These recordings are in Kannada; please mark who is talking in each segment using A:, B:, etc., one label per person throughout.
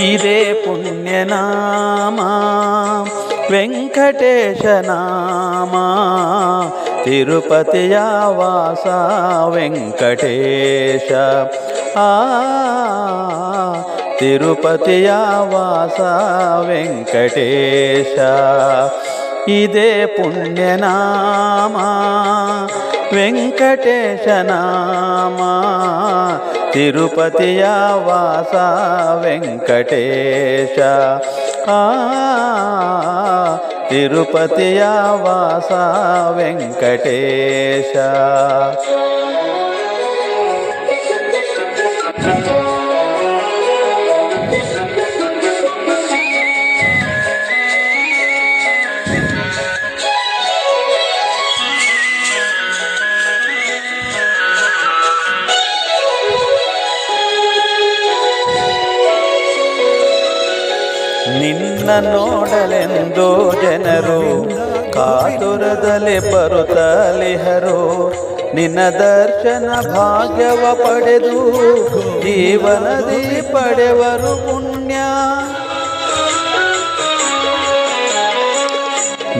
A: ఇదే పుణ్యనామా. వెంకటేశనామా. తిరుపతి ఆవాస వెంకటేశ. తిరుపతి ఆవాస వెంకటేశ. ఇదే పుణ్యనామా? వెంకటేశనామా? తిరుపతి వాస వెంకటేశ. తిరుపతి వాస వెంకటేశ. ನಿನ್ನ ನೋಡಲೆಂದು ಜನರು ಕಾತುರದಲ್ಲಿ ಬರುತ್ತಲಿಹರು ನಿನ್ನ ದರ್ಶನ ಭಾಗ್ಯವ ಪಡೆದು ಜೀವನದಿ ಪಡೆವರು ಪುಣ್ಯ.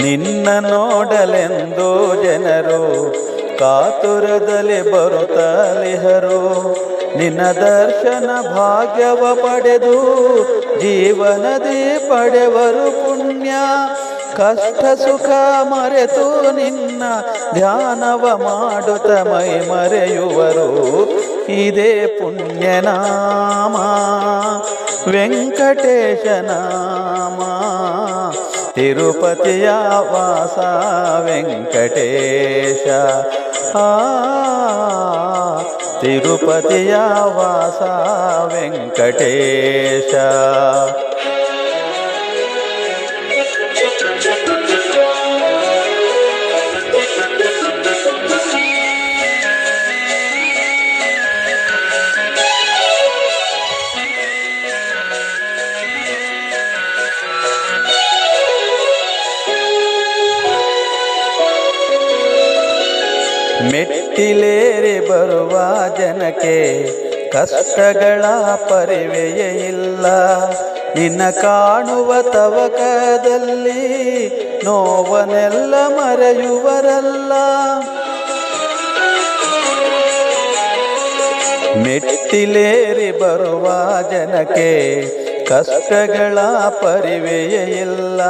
A: ನಿನ್ನ ನೋಡಲೆಂದು ಜನರು ಕಾತುರದಲ್ಲಿ ಬರುತ್ತಲಿಹರು ನಿನ್ನ ದರ್ಶನ ಭಾಗ್ಯವ ಪಡೆದು ಜೀವನದಿ ಪಡೆವರು ಪುಣ್ಯ ಕಷ್ಟ ಸುಖ ಮರೆತು ನಿನ್ನ ಧ್ಯಾನವ ಮಾಡುತ್ತ ಮೈ ಮರೆಯುವರು ಇದೇ ಪುಣ್ಯನಾಮ ವೆಂಕಟೇಶ ನಾಮ ತಿರುಪತಿಯ ವಾಸ ವೆಂಕಟೇಶ ಆ ತಿರುಪತಿಯ ವಾಸ ವೆಂಕಟೇಶ ಮೆಟ್ಟಿಲೇರಿ ಬರುವ ಜನಕ್ಕೆ ಕಷ್ಟಗಳ ಪರಿವೆಯ ಇಲ್ಲ. ನಿನ್ನ ಕಾಣುವ ತವಕದಲ್ಲಿ ನೋವನೆಲ್ಲ ಮರೆಯುವರಲ್ಲ. ಮೆಟ್ಟಿಲೇರಿ ಬರುವ ಜನಕ್ಕೆ ಕಷ್ಟಗಳ ಪರಿವೆಯೇ ಇಲ್ಲ.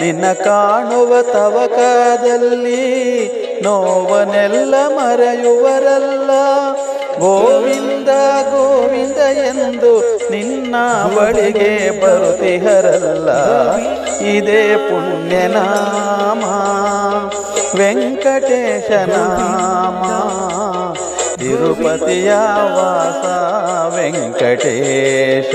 A: ನಿನ್ನ ಕಾಣುವ ತವಕದಲ್ಲಿ ನೋವನೆಲ್ಲ ಮರೆಯುವರಲ್ಲ. ಗೋವಿಂದ ಗೋವಿಂದ ಎಂದು ನಿನ್ನ ಬಳಿಗೆ ಬರುತ್ತಿಹರಲ್ಲ. ಇದೇ ಪುಣ್ಯನಾಮ, ವೆಂಕಟೇಶನಾಮ. ತಿರುಪತಿಯ ವಾಸ ವೆಂಕಟೇಶ.